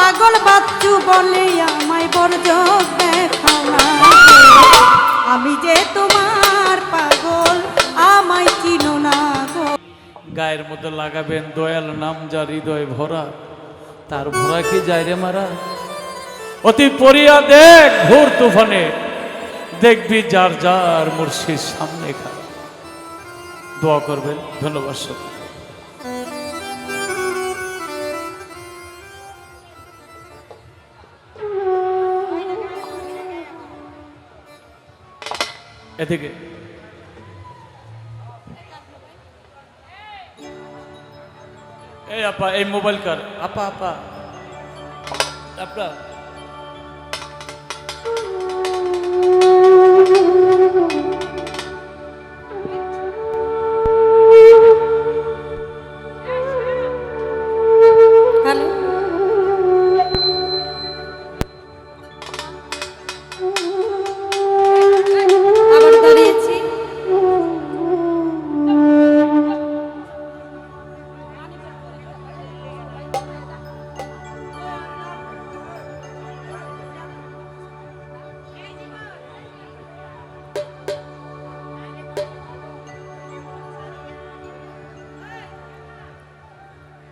পাগল বাচ্চু বলে আমায় বরজক দেখাও আমি যে তোমার পাগল, আমায় চিনো না গো। গায়ের মধ্যে লাগাবেন দয়াল নাম যা হৃদয় ভরা, তার ভরা কি যায় রে মারা? অতি পরিয়া দেখ ঘোর তুফানে, দেখবি যার যার মুর্শির সামনে খা দোয়া করবেন, ধন্যবাদ সব। এদিকে। এই আপা এই মোবাইল কার? আপা আপা। আপনার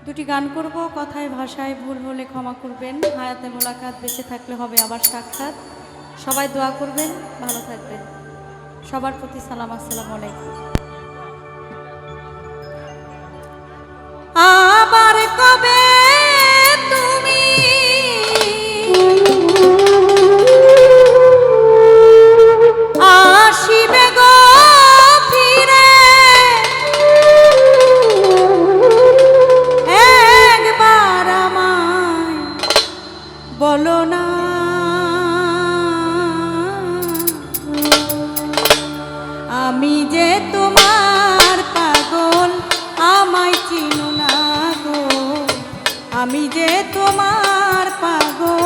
দুটি গান করব, কথায়, ভাষায়, ভুল হলে ক্ষমা করবেন, হায়াতে মোলাকাত বেঁচে থাকলে হবে আবার সাক্ষাৎ। সবাই দোয়া করবেন, ভালো থাকবেন। সবার প্রতি সালাম, আসসালামু আলাইকুম। আমি যে তোমার পাগল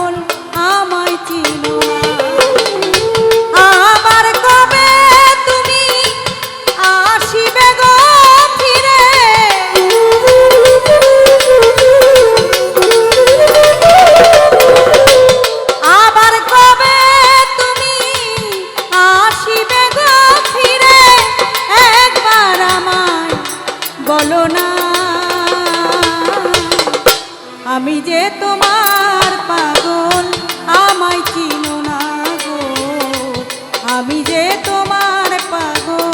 যে তোমার পাগল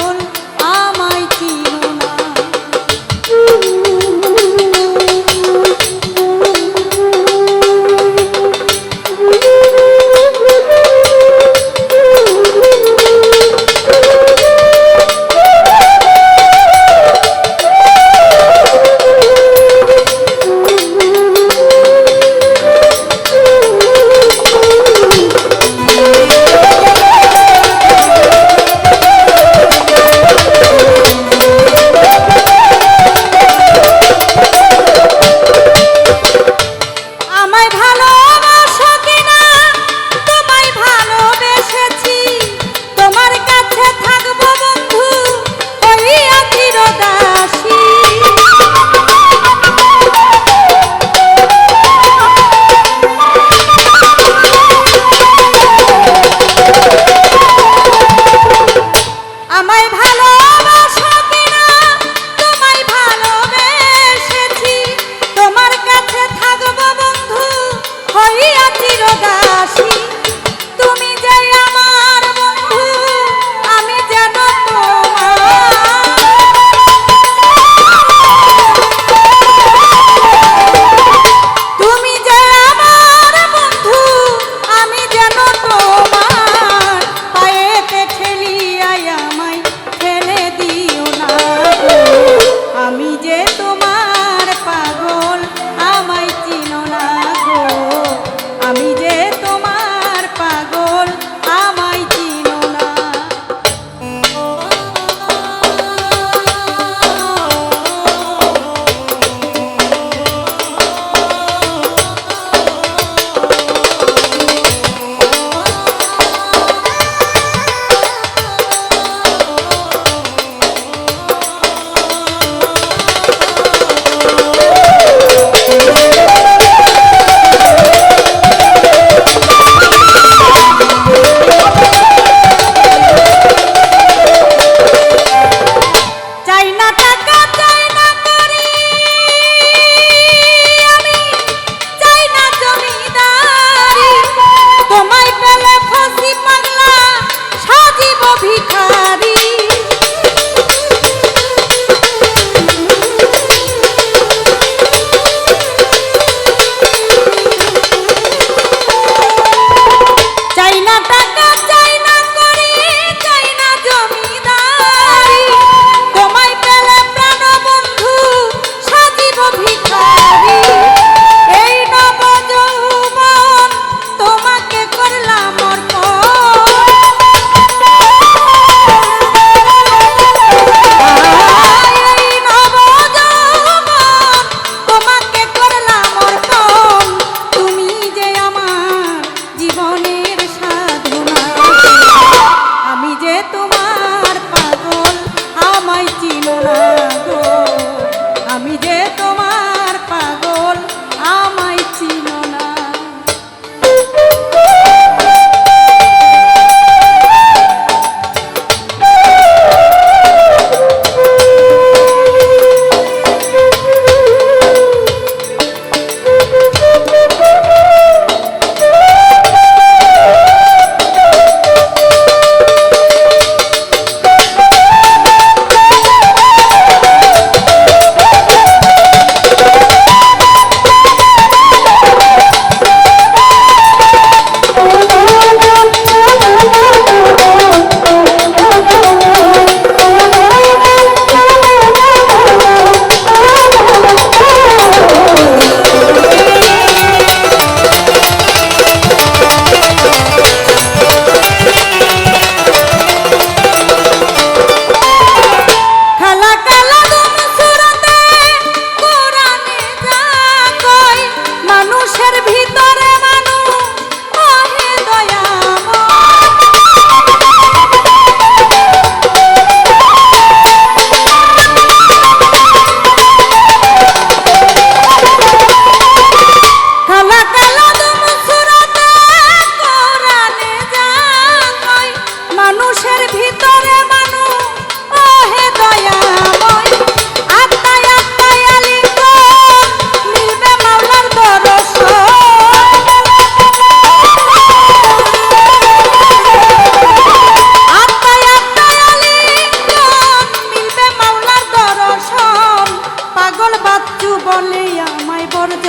বলে আমায় বরজ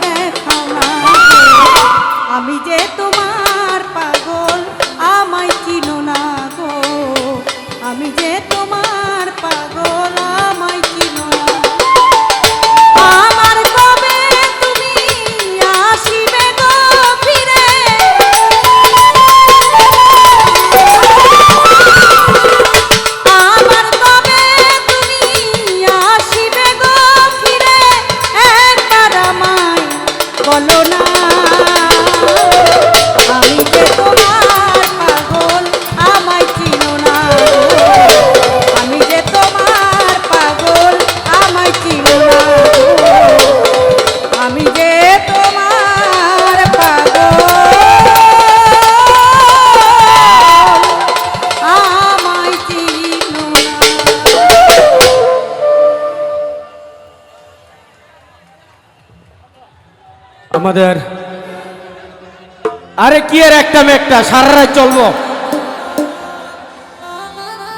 দেখা আমি যে তো আমাদের আরে কি এর একটা মেঘটা সারা চলবো।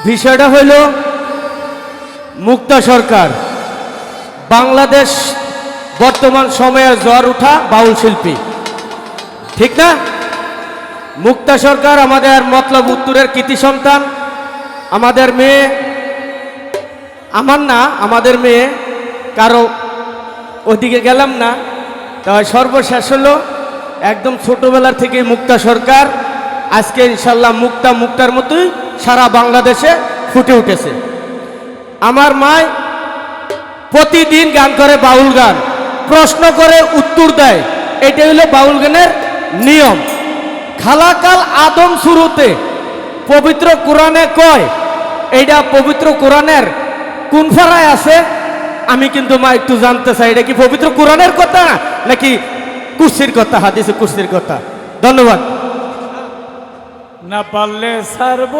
বিষয়টা হইল মুক্তা সরকার, বাংলাদেশ বর্তমান সময়ে জ্বর উঠা বাউল শিল্পী। ঠিক না? মুক্তা সরকার আমাদের মতলব উত্তরের কৃতি সন্তান, আমাদের মেয়ে, আমার না, আমাদের মেয়ে কারও ওদিকে গেলাম না। সর্বশেষ হলো একদম ছোটবেলার থেকে মুক্তা সরকার। আজকে ইনশাল্লাহ মুক্তা মুক্তার মতোই সারা বাংলাদেশে ফুটে উঠেছে। আমার মায় প্রতিদিন গান করে বাউল গান। প্রশ্ন করে উত্তর দেয়। এটা হলো বাউল গানের নিয়ম। খালাকাল আদম শুরুতে পবিত্র কোরআনে কয়? এইটা পবিত্র কোরআনের কোন ফারায় আছে? আমি কিন্তু মা একটু জানতে চাই, এটা কি পবিত্র কোরআনের কথা নাকি কুর্সির কথা হাদিসে কুর্সির কথা? ধন্যবাদ। না পারলে সারব